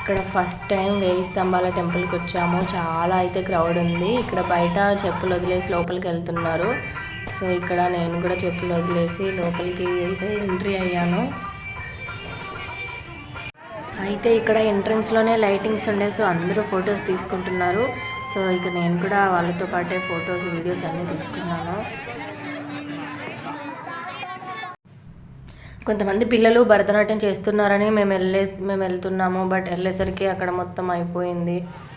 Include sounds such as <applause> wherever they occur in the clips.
ఇక్కడ first time వేయి స్తంభాల టెంపుల్కి వచ్చాము. చాలా అయితే క్రౌడ్ ఉంది. ఇక్కడ బయట చెప్పులు వదిలేసి లోపలికి వెళ్తున్నారు. సో ఇక్కడ నేను కూడా చెప్పులు వదిలేసి లోపలికి అయితే ఎంట్రీ అయ్యాను. అయితే ఇక్కడ ఎంట్రన్స్లోనే లైటింగ్స్ ఉండే. సో అందరూ ఫొటోస్ తీసుకుంటున్నారు. సో ఇక నేను కూడా వాళ్ళతో పాటే ఫొటోస్ వీడియోస్ అన్నీ తీసుకున్నాను. కొంతమంది పిల్లలు భరతనాట్యం చేస్తున్నారని మేము వెళ్ళే మేము వెళ్తున్నాము బట్ వెళ్ళేసరికి అక్కడ మొత్తం అయిపోయింది.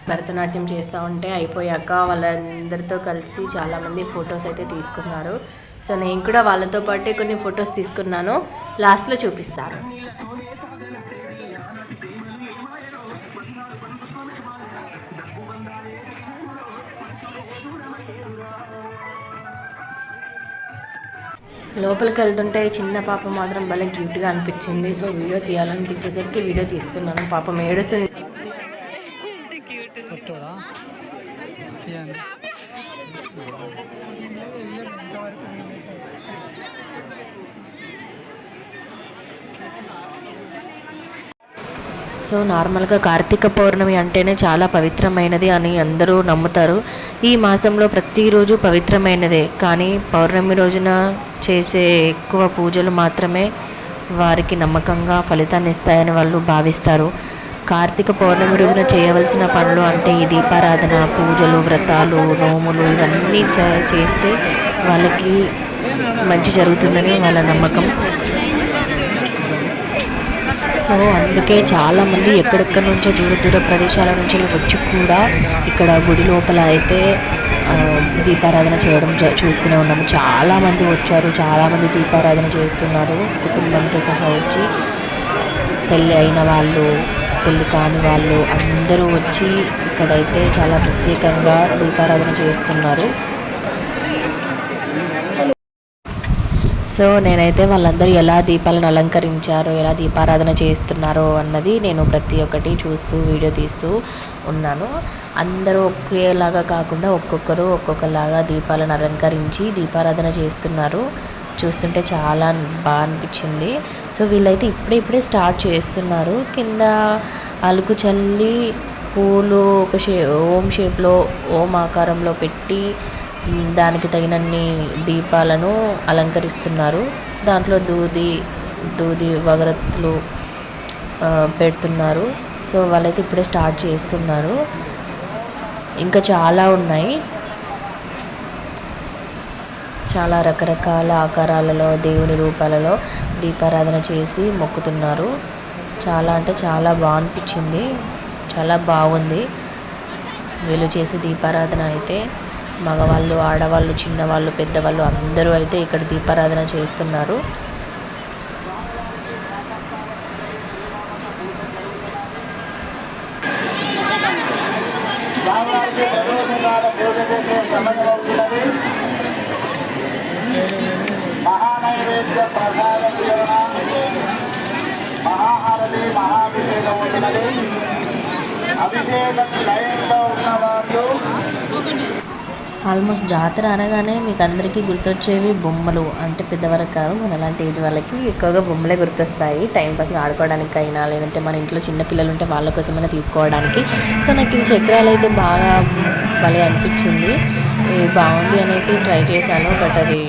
భరతనాట్యం చేస్తూ ఉంటే అయిపోయాక వాళ్ళందరితో కలిసి చాలామంది ఫొటోస్ అయితే తీసుకున్నారు. సో నేను కూడా వాళ్ళతో పాటే కొన్ని ఫొటోస్ తీసుకున్నాను. లాస్ట్లో చూపిస్తాను. లోపలికి వెళ్తుంటే చిన్న పాప మాత్రం భలే క్యూట్గా అనిపించింది. సో వీడియో తీయాలనిపించేసరికి వీడియో తీస్తున్నాను. పాపం ఏడుస్తుంది. సో నార్మల్గా కార్తీక పౌర్ణమి అంటేనే చాలా పవిత్రమైనది అని అందరూ నమ్ముతారు. ఈ మాసంలో ప్రతిరోజు పవిత్రమైనదే. కానీ పౌర్ణమి రోజున చేసే ఎక్కువ పూజలు మాత్రమే వారికి నమ్మకంగా ఫలితాన్ని ఇస్తాయని వాళ్ళు భావిస్తారు. కార్తీక పౌర్ణమి రోజున చేయవలసిన పనులు అంటే ఈ దీపారాధన పూజలు వ్రతాలు నోములు ఇవన్నీ చే- చేస్తే వాళ్ళకి మంచి జరుగుతుందని వాళ్ళ నమ్మకం. సో అందుకే చాలామంది ఎక్కడెక్కడ నుంచో దూర దూర ప్రదేశాల నుంచి వచ్చి కూడా ఇక్కడ గుడి లోపల అయితే దీపారాధన చేయడం చూస్తూనే ఉన్నాము. చాలామంది వచ్చారు చాలామంది దీపారాధన చేస్తున్నారు. కుటుంబంతో సహా వచ్చి పెళ్ళి అయిన వాళ్ళు పెళ్ళి కాని వాళ్ళు అందరూ వచ్చి ఇక్కడైతే చాలా ప్రత్యేకంగా దీపారాధన చేస్తున్నారు. సో నేనైతే వాళ్ళందరూ ఎలా దీపాలను అలంకరించారో ఎలా దీపారాధన చేస్తున్నారో అన్నది నేను ప్రతి ఒక్కటి చూస్తూ వీడియో తీస్తూ ఉన్నాను. అందరూ ఒకేలాగా కాకుండా ఒక్కొక్కరు ఒక్కొక్కలాగా దీపాలను అలంకరించి దీపారాధన చేస్తున్నారు. చూస్తుంటే చాలా బాగా అనిపించింది. సో వీళ్ళైతే ఇప్పుడే ఇప్పుడే స్టార్ట్ చేస్తున్నారు. కింద అలుకు చల్లి పూలు ఒక షే ఓం షేప్లో ఓం ఆకారంలో పెట్టి దానికి తగినన్ని దీపాలను అలంకరిస్తున్నారు. దాంట్లో దూది దూది వగరత్తులు పెడుతున్నారు. సో వాళ్ళైతే ఇప్పుడే స్టార్ట్ చేస్తున్నారు. ఇంకా చాలా ఉన్నాయి. చాలా రకరకాల ఆకారాలలో దేవుని రూపాలలో దీపారాధన చేసి మొక్కుతున్నారు. చాలా అంటే చాలా బాగా అనిపించింది చాలా బాగుంది. వీళ్ళు చేసే దీపారాధన అయితే. మగవాళ్ళు ఆడవాళ్ళు చిన్నవాళ్ళు పెద్దవాళ్ళు అందరూ అయితే ఇక్కడ దీపారాధన చేస్తున్నారు. మహానైవేద్య ప్రసాద మహాహారతి మహాభిషేకం అభిషేకం లయంలో ఆల్మోస్ట్ జాతర అనగానే మీకు అందరికీ గుర్తొచ్చేవి బొమ్మలు. అంటే పెద్దవాళ్ళకి కాదు మన ఏజ్ వాళ్ళకి ఎక్కువగా బొమ్మలే గుర్తొస్తాయి. టైంపాస్గా ఆడుకోవడానికైనా లేదంటే మన ఇంట్లో చిన్న పిల్లలు ఉంటే వాళ్ళ కోసమైనా తీసుకోవడానికి. సో నాకు ఇది చక్రాలు అయితే బాగా భలే అనిపించింది. బాగుంది అనేసి ట్రై చేశాను బట్ అది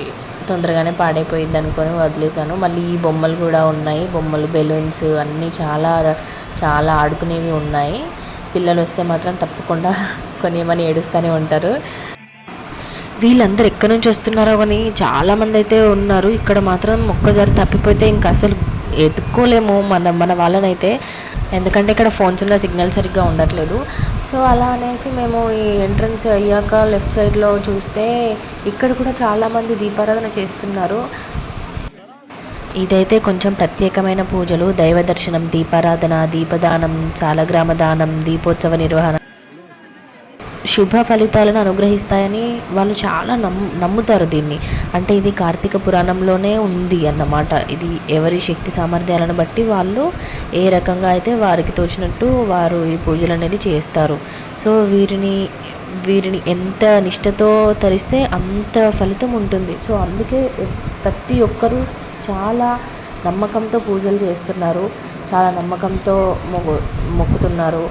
తొందరగానే పాడైపోయింది అనుకొని వదిలేశాను. మళ్ళీ ఈ బొమ్మలు కూడా ఉన్నాయి. బొమ్మలు బెలూన్స్ అన్నీ చాలా చాలా ఆడుకునేవి ఉన్నాయి. పిల్లలు వస్తే మాత్రం తప్పకుండా <laughs> కొనేమని ఏడుస్తూనే ఉంటారు. వీళ్ళందరూ ఎక్కడి నుంచి వస్తున్నారో కానీ చాలామంది అయితే ఉన్నారు. ఇక్కడ మాత్రం ఒక్కసారి తప్పిపోతే ఇంకా అసలు ఎత్తుక్కోలేము మన మన వాళ్ళనైతే. ఎందుకంటే ఇక్కడ ఫోన్స్ ఉన్న సిగ్నల్ సరిగ్గా ఉండట్లేదు. సో అలా అనేసి మేము ఈ ఎంట్రన్స్ అయ్యాక లెఫ్ట్ సైడ్లో చూస్తే ఇక్కడ కూడా చాలామంది దీపారాధన చేస్తున్నారు. ఇదైతే కొంచెం ప్రత్యేకమైన పూజలు. దైవ దర్శనం దీపారాధన దీపదానం సాలగ్రామ దానం దీపోత్సవ నిర్వహణ. శుభ ఫలితాలను అనుగ్రహిస్తాయని వాళ్ళు చాలా నమ్ము నమ్ముతారు దీన్ని. అంటే ఇది కార్తీక పురాణంలోనే ఉంది అన్నమాట. ఇది ఎవరి శక్తి సామర్థ్యాలను బట్టి వాళ్ళు ఏ రకంగా అయితే వారికి తోచినట్టు వారు ఈ పూజలు అనేది చేస్తారు. సో వీరిని వీరిని ఎంత నిష్టతో తరిస్తే అంత ఫలితం ఉంటుంది. సో అందుకే ప్రతి ఒక్కరూ చాలా నమ్మకంతో పూజలు చేస్తున్నారు. చాలా నమ్మకంతో మొగు మొక్కుతున్నారు.